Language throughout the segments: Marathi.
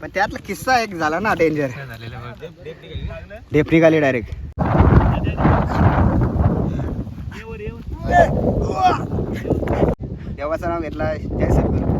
पण त्यातला किस्सा एक झाला ना डेंजर झालेलं बघ ढेप निघाली डायरेक्ट देवाचं नाव घेतला जय सद्गुरू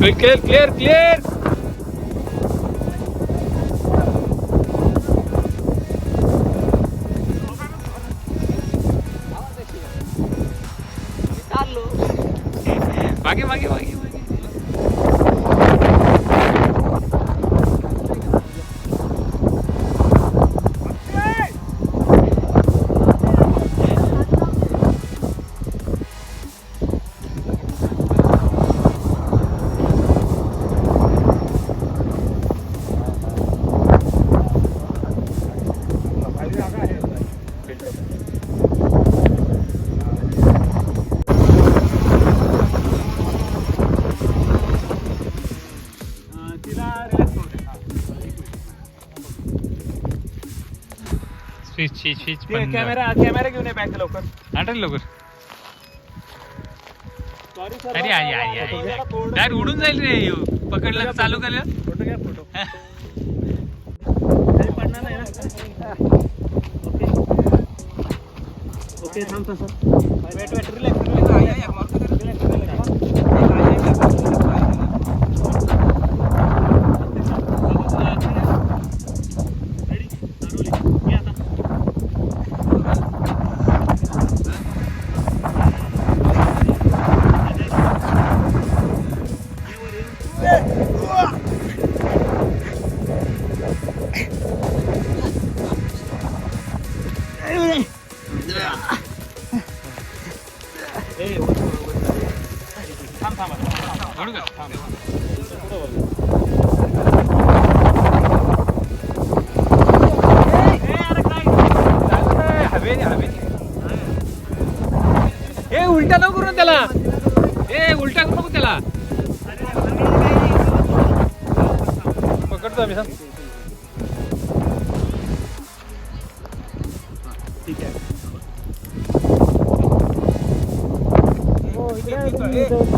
Clear, clear, clear. Aquí, aquí, aquí. Switch switch switch camera camera घेऊन ये बॅक लवकर. आठवलं लवकर. अरे आई आई आई. डायरेक्ट उडून जाईल रे ह्यो. पकडलं का चालू केलं. फोटो घ्या फोटो. काही पडणार नाही ना? ओके ओके थांब तसं वेट वेट रिलॅक्स थांब थांब ओढू का? चालतंय, उलटा नको करून त्याला. ए उलटा करू नको त्याला. पकडतो आम्ही सांग ठीक हो, आहे.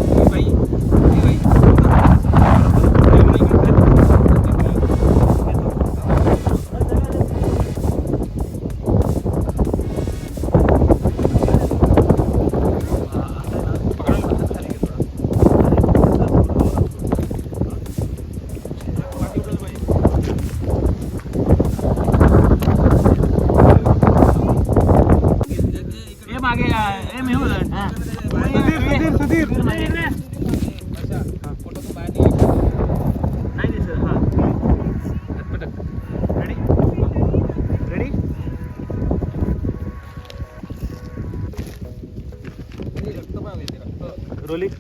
रोलिंग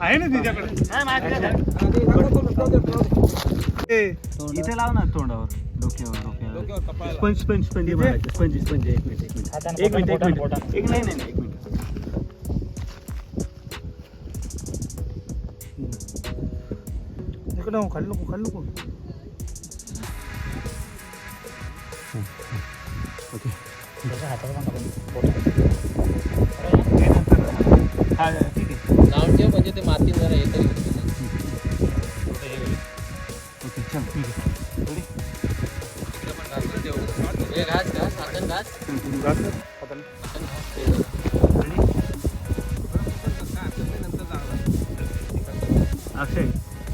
आहे ना तिच्याकडे. इथे लाव ना तोंडावर डोक्यावर डोक्यावर. Sponge sponge sponge sponge sponge एक मिनिट एक मिनिट. एक मिनिट एक मिनिट. एक नाही नाही नाही, एक मिनिट. इकडं खाली नको खाली नको. हा ठीक आहे लावून म्हणजे ते माती जरा हे तरी ओके चल. ठीक आहे. रेडी हे घास घास हातात घास. अक्षय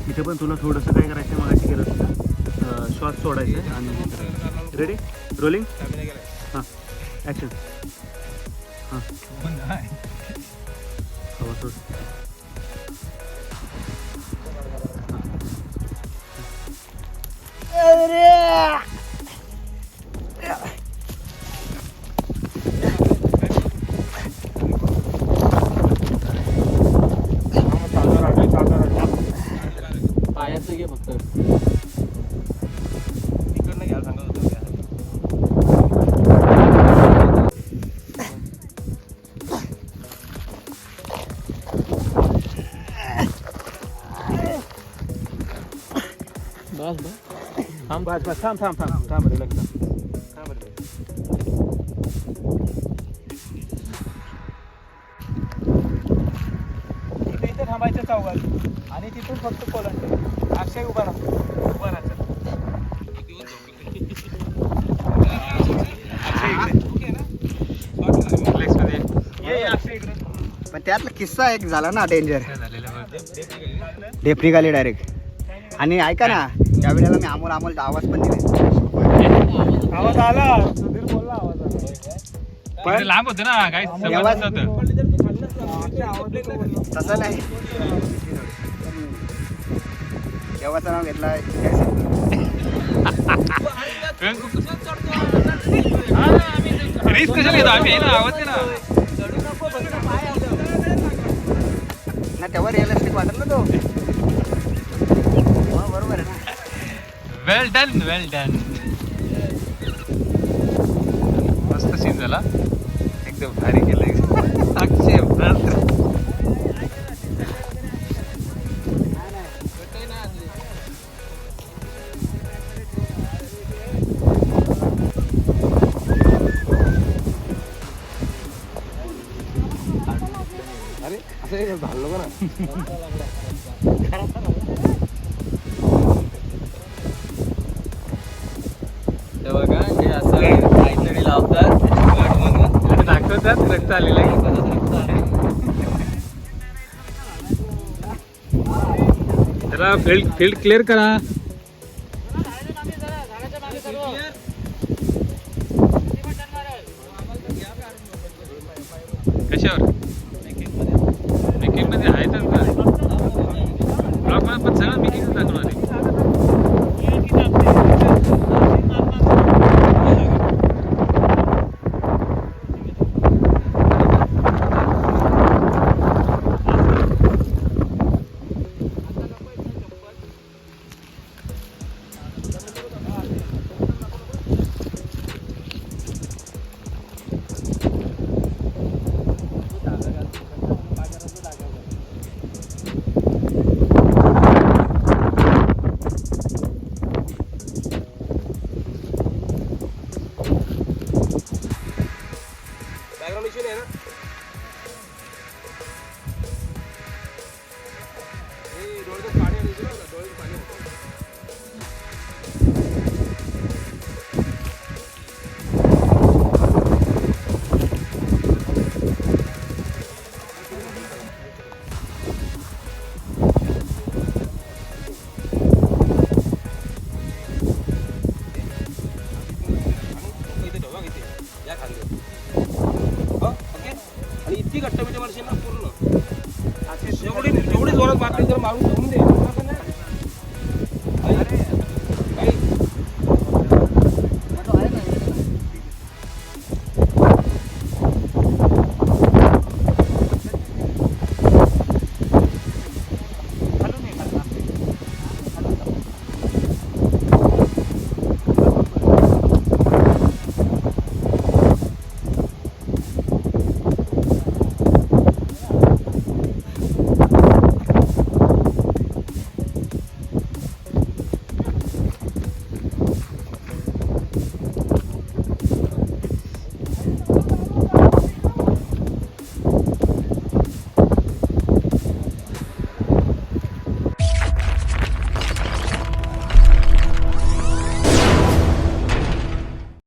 इथे पण तुला थोडंसं काय करायचं मगाशी केलं होतं श्वास सोडायचं आणि रेडी रोलिंग हां. ॲक्शन हां. पायाचं घे फक्त. तिकडनं घ्यायला सांगत होतो बस बस. थांब थांब थांब थांब रिलॅक्स इथे इथे थांबायचं चौघात. आणि तिथून फक्त कोलंट अक्षय उभा राहा. उभा राहा चल. Relax मध्ये. ये ये अक्षय इकडे. पण त्यातला किस्सा एक झाला ना डेंजर. ढेपरी गाली डायरेक्ट आणि ऐका ना त्यावेळेला मी अमोल अमोल आवाज पण दिले आवाज आला. सुधीर बोलला आवाज आला. लांब होतं ना समजत नव्हतं. तसं नाही देवाचं नाव घेतलं जयसिंग रिस्क कशाला घेतो आम्ही आहे ना आवाज ना. तेव्हा रिअलिस्टिक वाटत ना तो वेल डन वेल डन मस्त सीन झाला एकदम भारी केलं अक्षय भ्रांत. ते आणि रक्त आलेलं आहे. त्याला फील्ड फील्ड क्लिअर करा. कशावर? मेकिंगमध्ये. आहे तर ब्लॉकमध्ये पण सगळं मेकिंग दाखवणार आहे. Background issue ya, na મારો બાકી મારું જમ દે